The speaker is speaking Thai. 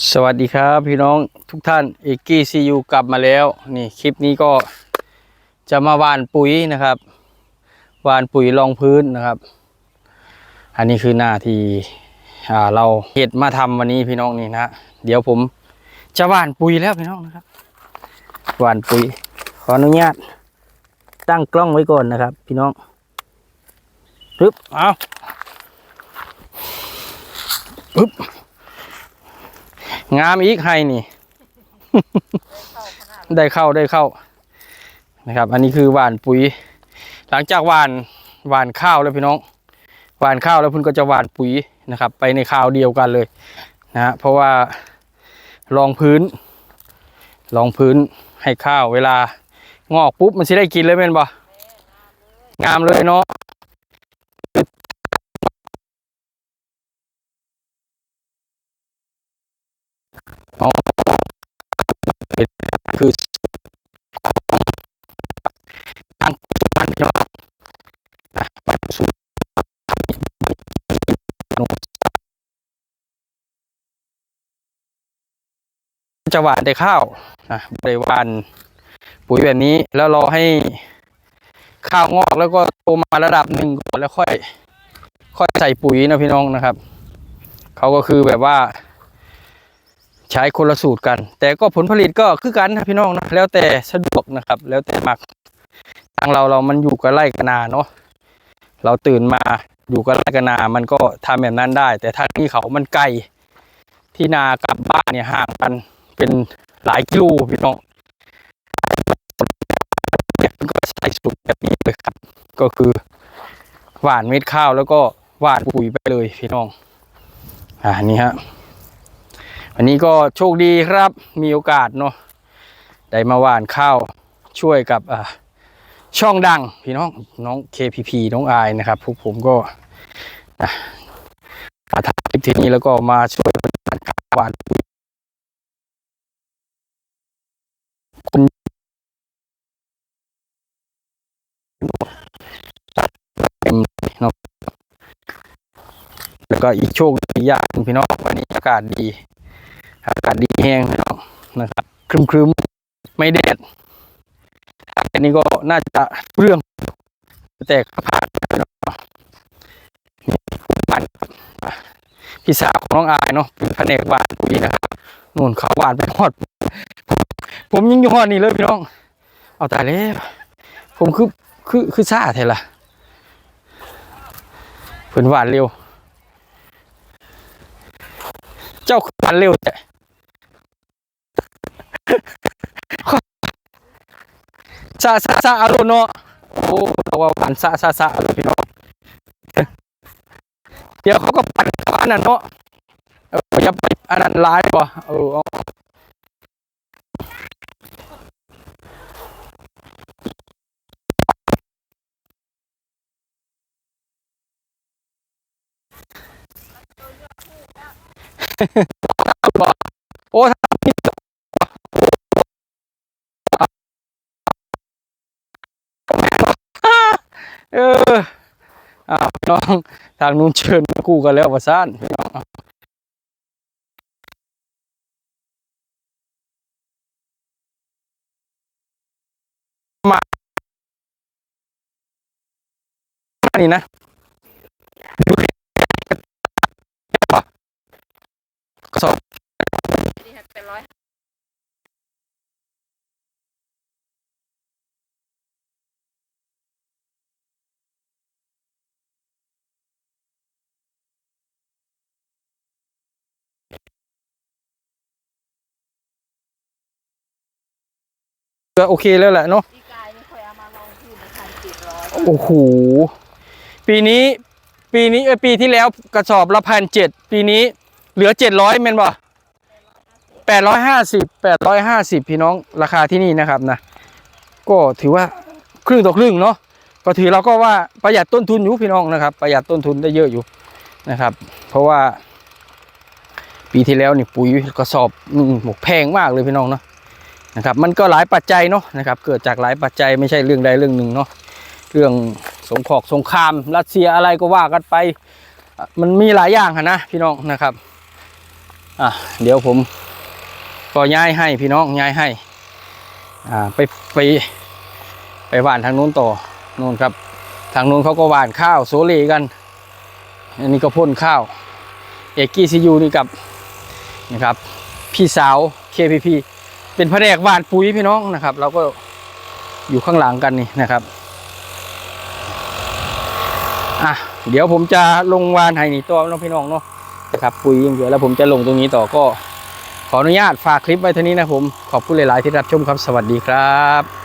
สวัสดีครับพี่น้องทุกท่านเอกกี้ซียูกลับมาแล้วนี่คลิปนี้ก็จะมาหว่านปุ๋ยนะครับหว่านปุ๋ยรองพื้นนะครับ อันนี้คือหน้าที่เราเห็ดมาทำวันนี้พี่น้องนี่นะเดี๋ยวผมจะหว่านปุ๋ยแล้วพี่น้องนะครับหว่านปุ๋ย ขออนุญาตตั้งกล้องไว้ก่อนนะครับ พี่น้องปึ๊บเอาปึ๊บ งามอีกให้นี่ ได้เข้าได้เข้านะครับ อันนี้คือหว่านปุ๋ย หลังจากหว่านหว่านข้าวแล้วพี่น้องหว่านข้าวแล้วพุ่นก็จะหว่านปุ๋ยนะครับ ไปในข้าวเดียวกันเลยนะฮะเพราะว่ารองพื้นรองพื้นให้ข้าวเวลางอกปุ๊บมันสิได้กินเลยเป็นบ่งามเลยเนาะ คือทางปัจจุบันพี่น้องนะปัจจุบันจะหวานได้ข้าวนะได้วานปุ๋ยแบบนี้แล้วรอให้ข้าวงอกแล้วก็โตมาระดับหนึ่งก่อนแล้วค่อย ค่อยใส่ปุ๋ยนะพี่น้องนะครับ เขาก็คือแบบว่า ใช้คนละสูตรกัน แต่ก็ผลผลิตก็คือกันนะพี่น้องนะแล้วแต่สะดวกนะครับ แล้วแต่มักทางเราเรามันอยู่กับไร่กับนาเนาะเราตื่นมาอยู่กับไร่กับนามันก็ทำแบบนั้นได้ แต่ทางนี้เขามันไกลที่นากับบ้านเนี่ยห่างกันเป็นหลายกิโลพี่น้องมันก็ใส่สูตรแบบนี้เลยครับ ก็คือหว่านเม็ดข้าวแล้วก็หว่านปุ๋ยไปเลยพี่น้อง อ่านี่ฮะ วันนี้ก็โชคดีครับ มีโอกาสเนาะได้มาหว่านข้าวช่วยกับช่องดังพี่น้องน้อง KPP น้องอายนะครับพวกผมก็อะมาทำคลิปที่นี้แล้วก็มาช่วยกันหว่านปุ๋ยคุณเนาะแล้วก็อีกโชคดียางหนึ่งพี่น้องวันนี้อากาศดี อากาศดีแห้งนะครับครึมครึมๆไม่แดดอันนี้ก็น่าจะเรื่องแต่ก็ผ่านบ้านพี่สาวของน้องอายเนาะเป็นแผนกบ้านปุ๋ยนะครับนู่นเขาหวานไปหอด ผมยังอยู่หอดนี่เลยพี่น้อง เอาแต่แล้วผมคือคือคือซาเท่ล่ะเพิ่นหวานเร็ว เจ้าคือหวานเร็วแต่ ซาซาซาอารมณ์เนาะโอ้ตัวว่าหวานซาซาซาอารมณ์พี่น้องเดี๋ยวเขาก็ปั่นอันนั้นเนาะอย่าไปอันนั้นร้ายป่ะเออ เอออ้าวน้องทางนู้นเชิญมากู้กันแล้วประสานพี่น้องมาอันนี้นะกระสอบ นี่ค่ะเป็นร้อย ก็โอเคแล้วแหละเนาะพี่กายนี่เคยเอามาลองที่ในพันเจ็ดร้อยโอ้โหปีนี้ปีนี้เอยปีที่แล้วกระสอบละพันเจ็ดปีนี้เหลือเจ็ดร้อยเมนบ่แปดร้อยห้าสิบแปดร้อยห้าสิบพี่น้องราคาที่นี่นะครับนะก็ถือว่าครึ่งต่อครึ่งเนาะก็ถือเราก็ว่าประหยัดต้นทุนอยู่พี่น้องนะครับ ประหยัดต้นทุนได้เยอะอยู่นะครับ เพราะว่า ปีที่แล้วนี่ปุ๋ยกระสอบหนึ่งหมกแพงมากเลยพี่น้องเนาะ นะครับ มันก็หลายปัจจัยเนาะนะครับ เกิดจากหลายปัจจัยไม่ใช่เรื่องใดเรื่องหนึ่งเนาะเรื่องสงครามสงคราม รัสเซียอะไรก็ว่ากันไป มันมีหลายอย่างนะพี่น้องนะครับอะเดี๋ยวผมก็ย้ายให้พี่น้องย้ายให้อ่าไปไปไปหว่านทางนู้นต่อนู่นครับ ทางนู้นเขาก็หว่านข้าวโซเลกันอันนี้ก็พ่นข้าวเอกกี้ซียูนี่กับนะครับพี่สาว KPP เป็นแผนกหว่านปุ๋ยพี่น้องนะครับ เราก็อยู่ข้างหลังกันนี่นะครับอะเดี๋ยวผมจะลงวานให้นี่ตัวน้องพี่น้องเนาะนะครับปุ๋ยยังเดียวแล้วผมจะลงตรงนี้ต่อก็ ขออนุญาตฝากคลิปไว้เท่านี้นะผม ขอบคุณหลาย ๆ ที่รับชมครับสวัสดีครับ